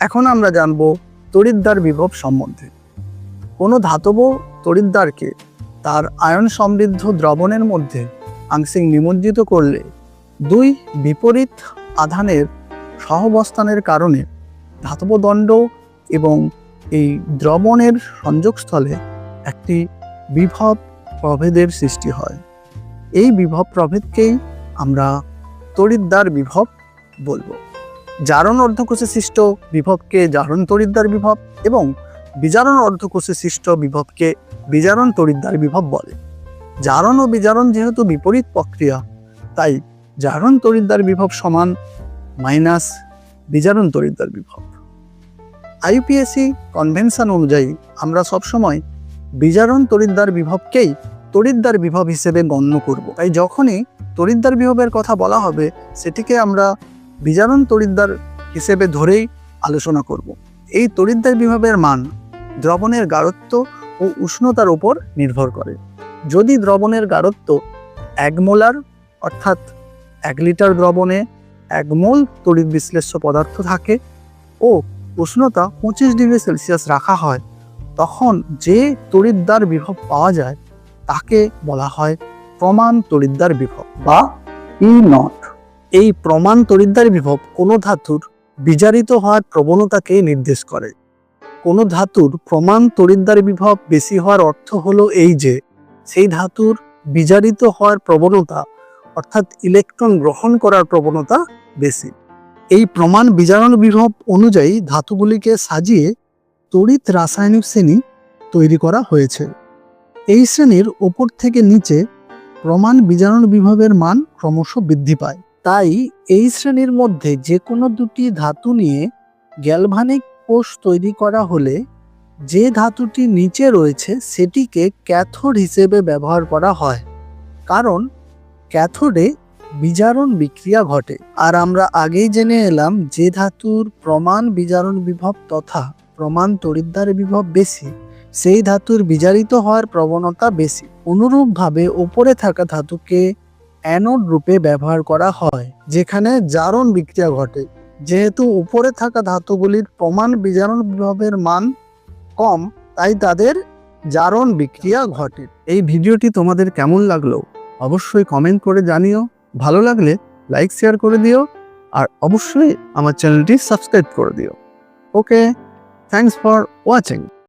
এখন আমরা জানব তড়িৎদ্বার বিভব সম্বন্ধে। কোনো ধাতব তড়িৎদ্বারকে তার আয়ন সমৃদ্ধ দ্রবণের মধ্যে আংশিক নিমজ্জিত করলে দুই বিপরীত আধানের সহবস্থানের কারণে ধাতব দণ্ড এবং এই দ্রবণের সংযোগস্থলে একটি বিভব প্রভেদের সৃষ্টি হয়। এই বিভব প্রভেদকেই আমরা তড়িৎদ্বার বিভব বলব। জারণ অর্ধকোষে সৃষ্ট বিভবকে জারণ তড়িৎদ্বার বিভব এবং বিজারণ অর্ধকোষে সৃষ্ট বিভবকে বিজারণ তড়িৎদ্বার বিভব বলে। জারণ ও বিজারণ যেহেতু বিপরীত প্রক্রিয়া, তাই জারণ তড়িৎদ্বার বিভব সমান মাইনাস বিজারণ তড়িৎদ্বার বিভব। আইপিএসসি কনভেনশন অনুযায়ী আমরা সবসময় বিজারণ তড়িৎদ্বার বিভবকেই তড়িৎদ্বার বিভব হিসেবে গণ্য করব। তাই যখনই তড়িৎদ্বার বিভবের কথা বলা হবে, সেটিকে আমরা বিজারণ তড়িৎদ্বার হিসেবে ধরেই আলোচনা করব। এই তরিদ্দার বিভবের মান দ্রবণের গাঢ়ত্ব ও উষ্ণতার উপর নির্ভর করে। যদি দ্রবণের গাঢ়ত্ব এক মোলার, অর্থাৎ এক লিটার দ্রবণে এক মোল তড়িৎ বিশ্লেষ্য পদার্থ থাকে ও উষ্ণতা পঁচিশ ডিগ্রি সেলসিয়াস রাখা হয়, তখন যে তড়িৎদ্বার বিভব পাওয়া যায় তাকে বলা হয় প্রমাণ তড়িৎদ্বার বিভব বা ই নট এই প্রমাণ তড়িৎদ্বার বিভব কোনো ধাতুর বিজারিত হওয়ার প্রবণতাকে নির্দেশ করে। কোনো ধাতুর প্রমাণ তড়িৎদ্বার বিভব বেশি হওয়ার অর্থ হলো এই যে, সেই ধাতুর বিজারিত হওয়ার প্রবণতা, অর্থাৎ ইলেকট্রন গ্রহণ করার প্রবণতা বেশি। এই প্রমাণ বিজারণ বিভব অনুযায়ী ধাতুগুলিকে সাজিয়ে তড়িৎ রাসায়নিক শ্রেণি তৈরি করা হয়েছে। এই শ্রেণির ওপর থেকে নিচে প্রমাণ বিজারণ বিভবের মান ক্রমশ বৃদ্ধি পায়। তাই এই শ্রেণির মধ্যে যে কোনো দুটি ধাতু নিয়ে গ্যালভানিক কোষ তৈরি করা হলে যে ধাতুটি নিচে রয়েছে সেটিকে ক্যাথোড হিসেবে ব্যবহার করা হয়। কারণ ক্যাথোডে বিজারণ বিক্রিয়া ঘটে। আর আমরা আগেই জেনে এলাম যে ধাতুর প্রমাণ বিজারণ বিভব তথা প্রমাণ তড়িৎদ্বার বিভব বেশি, সেই ধাতুর বিজারিত হওয়ার প্রবণতা বেশি। অনুরূপভাবে ওপরে থাকা ধাতুকে অ্যানোড রূপে ব্যবহার করা হয়, যেখানে জারণ বিক্রিয়া ঘটে। যেহেতু উপরে থাকা ধাতুগুলির প্রমাণ বিজারণ বিভবের মান কম, তাই তাদের জারণ বিক্রিয়া ঘটে। এই ভিডিওটি তোমাদের কেমন লাগল? অবশ্যই কমেন্ট করে জানিও। ভালো লাগলে লাইক শেয়ার করে দিও। আর অবশ্যই আমার চ্যানেলটি সাবস্ক্রাইব করে দিও। Okay thanks for watching